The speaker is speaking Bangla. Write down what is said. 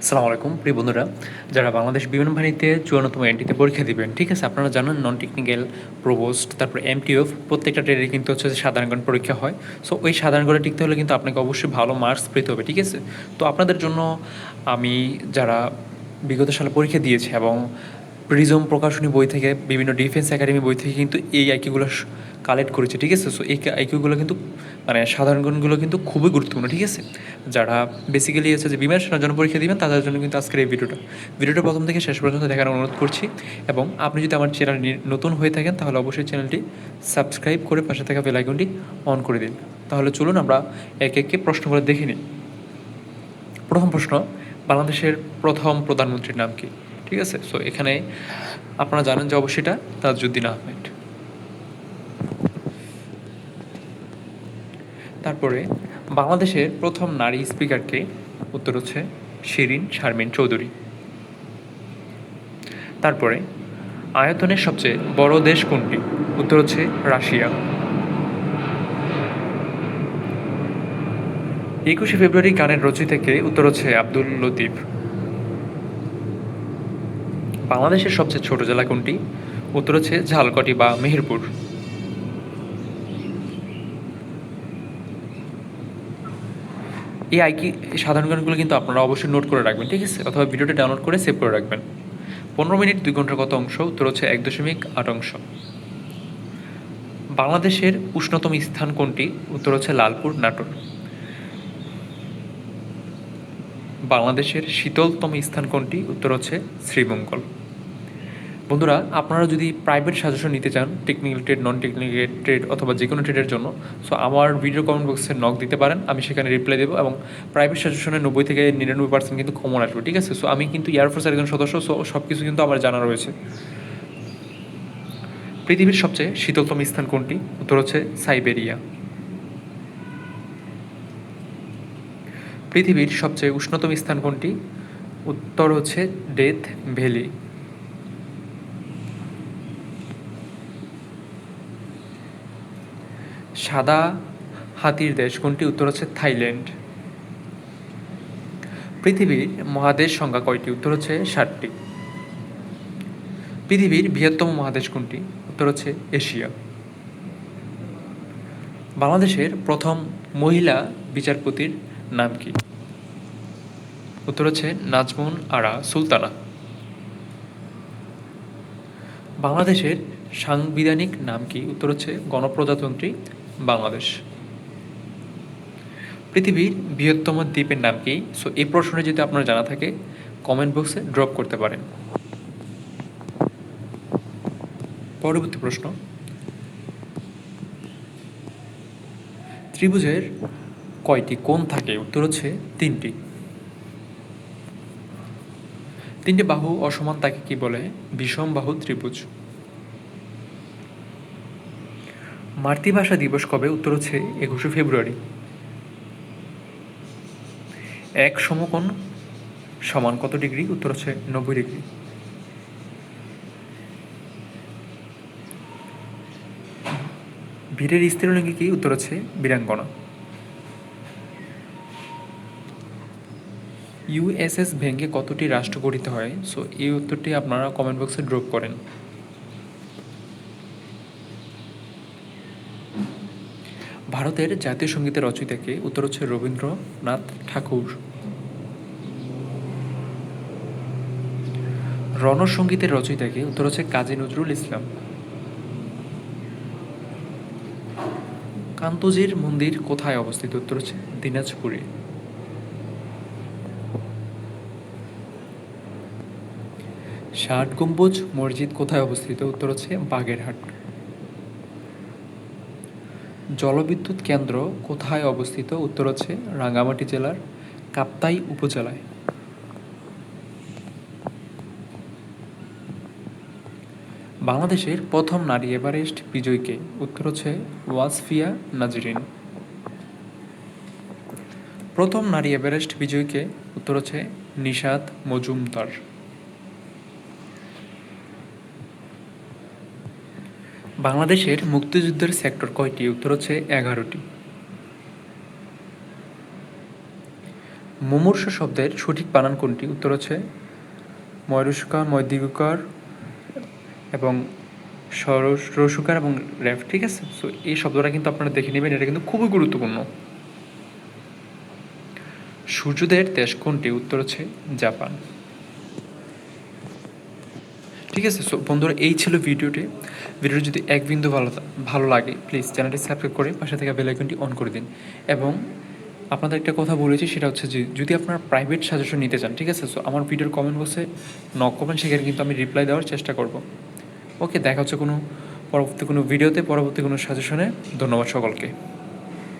সালাম আলাইকুম, প্রিয় বন্ধুরা। যারা বাংলাদেশ বিমান বাহিনীতে চুয়ান্নতম এনটিতে পরীক্ষা দিবেন, ঠিক আছে? আপনারা জানেন নন টেকনিক্যাল প্রোভোস্ট তারপর এম এমটিএফ প্রত্যেকটা ট্রেডে কিন্তু হচ্ছে সাধারণগণ পরীক্ষা হয়। সো ওই সাধারণগণে টিকতে হলে কিন্তু আপনাকে অবশ্যই ভালো মার্কস পেতে হবে, ঠিক আছে? তো আপনাদের জন্য আমি যারা বিগত সালে পরীক্ষা দিয়েছে এবং প্রিজম প্রকাশনী বই থেকে, বিভিন্ন ডিফেন্স একাডেমি বই থেকে কিন্তু এই আইকিউগুলো কালেক্ট করেছে, ঠিক আছে? সো এই আইকিউগুলো কিন্তু মানে সাধারণ গুণগুলো কিন্তু খুবই গুরুত্বপূর্ণ, ঠিক আছে? যারা বেসিক্যালি হচ্ছে যে বিমান সেনার জন্য পরীক্ষা দিবেন, তাদের জন্য কিন্তু আজকের এই ভিডিওটা। ভিডিওটা প্রথম থেকে শেষ পর্যন্ত দেখার অনুরোধ করছি এবং আপনি যদি আমার চ্যানেল নতুন হয়ে থাকেন, তাহলে অবশ্যই চ্যানেলটি সাবস্ক্রাইব করে পাশে থাকা বেল আইকনটি অন করে দিন। তাহলে চলুন আমরা এক একে প্রশ্নগুলো দেখে নিই। প্রথম প্রশ্ন, বাংলাদেশের প্রথম প্রধানমন্ত্রীর নাম কি? ঠিক আছে? সো এখানে আপনারা জানেন যে অবশ্যই এটা তাজউদ্দিন আহমেদ। তারপরে বাংলাদেশের প্রথম নারী স্পিকারকে উত্তর হচ্ছে শিরিন শারমিন চৌধুরী। তারপরে আয়তনের সবচেয়ে বড় দেশ কোনটি? উত্তর হচ্ছে রাশিয়া। একুশে ফেব্রুয়ারি গানের রচয়িতাকে উত্তর হচ্ছে আব্দুল লতিফ। বাংলাদেশের সবচেয়ে ছোট জেলা কোনটি? উত্তর হচ্ছে ঝালকাঠি বা মেহেরপুর। এই আইকি সাধারণ গানগুলো কিন্তু আপনারা অবশ্যই নোট করে রাখবেন, ঠিক আছে? অথবা ভিডিওটা ডাউনলোড করে সেভ করে রাখবেন। পনেরো মিনিট দুই ঘণ্টার কত অংশ? উত্তর হচ্ছে এক দশমিক আট অংশ। বাংলাদেশের উষ্ণতম স্থান কোনটি? উত্তর হচ্ছে লালপুর, নাটোর। বাংলাদেশের শীতলতম স্থান কোনটি? উত্তর হচ্ছে শ্রীমঙ্গল। বন্ধুরা, আপনারা যদি প্রাইভেট সাজেশন নিতে চান technical trade non technical trade অথবা যে কোনো ট্রেডের জন্য সো আমার ভিডিও কমেন্ট বক্সে নক দিতে পারেন, আমি সেখানে রিপ্লাই দেবো এবং প্রাইভেট সাজেশনে নব্বই থেকে নিরানব্বই পার্সেন্ট কিন্তু কমন আসবে, ঠিক আছে? সো আমি কিন্তু এয়ারফোর্সের একজন সদস্য সো সব কিছু কিন্তু আমার জানা রয়েছে। পৃথিবীর সবচেয়ে শীতলতম স্থান কোনটি? উত্তর হচ্ছে সাইবেরিয়া। পৃথিবীর সবচেয়ে উষ্ণতম স্থান কোনটি? উত্তর হচ্ছে ডেথ ভ্যালি সাদা হাতির দেশ, কোনটি? উত্তর হচ্ছে থাইল্যান্ড। পৃথিবীর মহাদেশ সংখ্যা কয়টি? উত্তর হচ্ছে ষাটটি। পৃথিবীর বৃহত্তম মহাদেশ কোনটি? উত্তর হচ্ছে এশিয়া। বাংলাদেশের প্রথম মহিলা বিচারপতির নাম কি? উত্তর হচ্ছে নাজমুন আরা সুলতানা। বাংলাদেশের সাংবিধানিক নাম কি? উত্তর হচ্ছে গণপ্রজাতন্ত্রী বাংলাদেশ। পৃথিবীর বৃহত্তম দ্বীপের নাম কি? সো এই প্রশ্নে যদি আপনার জানা থাকে কমেন্ট বক্সে ড্রপ করতে পারেন। পরবর্তী প্রশ্ন। ত্রিভুজের কয়টি কোণ থাকে? উত্তর হচ্ছে তিনটি। তিনটি বাহু অসমান তাকে কি বলে? বিষম বাহু ত্রিভুজ। মাতৃভাষা দিবস কবে? উত্তর হচ্ছে একুশে ফেব্রুয়ারি। এক সমকোণ সমান কত ডিগ্রি? উত্তর হচ্ছে নব্বই ডিগ্রি। বীরের স্ত্রীলিঙ্গি কি? উত্তর হচ্ছে বীরাঙ্গনা। ইউএসএস ভেঙে কতটি রাষ্ট্র গঠিত হয়? সো এই উত্তরটি আপনারা কমেন্ট বক্সে ড্রপ করেন। ভারতের জাতীয় সঙ্গীতের রচয়িতাকে উত্তর হচ্ছে রবীন্দ্রনাথ ঠাকুর। রণসঙ্গীতের রচয়িতাকে উত্তর হচ্ছে কাজী নজরুল ইসলাম। কান্তজির মন্দির কোথায় অবস্থিত? উত্তর হচ্ছে দিনাজপুরে। ষাট গম্বুজ মসজিদ কোথায় অবস্থিত? উত্তর হচ্ছে বাগেরহাট। জলবিদ্যুৎ কেন্দ্র কোথায় অবস্থিত? উত্তর হচ্ছে রাঙ্গামাটি জেলার কাপ্তাই উপজেলায়। বাংলাদেশের প্রথম নারী এভারেস্ট বিজয়ীকে। উত্তর হচ্ছে ওয়াসফিয়া নাজরিন। প্রথম নারী এভারেস্ট বিজয়ীকে। উত্তর হচ্ছে নিশাদ মজুমদার। বাংলাদেশের মুক্তিযুদ্ধের সেক্টর কয়টি? উত্তর হচ্ছে এগারোটি। মুমূর্ষ শব্দের সঠিক বানান কোনটি? উত্তর হচ্ছে ময়রুস্কার ময়দীর্ঘকার এবং রসুকার এবং র্যাফ ঠিক আছে? সো এই শব্দটা কিন্তু আপনারা দেখে নেবেন, এটা কিন্তু খুবই গুরুত্বপূর্ণ। সূর্যোদয়ের দেশ কোনটি? উত্তর হচ্ছে জাপান। ঠিক আছে সো বন্ধুরা, এই ছিল ভিডিওটি। ভিডিওটি যদি এক বিন্দু ভালো ভালো লাগে প্লিজ চ্যানেলটি সাবস্ক্রাইব করে পাশে থাকা বেল আইকনটি অন করে দিন। এবং আপনাদের একটা কথা বলেছি, সেটা হচ্ছে যে, যদি আপনারা প্রাইভেট সাজেশন নিতে চান, ঠিক আছে সো আমার ভিডিওর কমেন্ট বক্সে নক করবেন, সেখানে কিন্তু আমি রিপ্লাই দেওয়ার চেষ্টা করব। ওকে দেখা হচ্ছে কোনো পরবর্তী কোনো ভিডিওতে পরবর্তী কোনো সাজেশনে ধন্যবাদ সকলকে।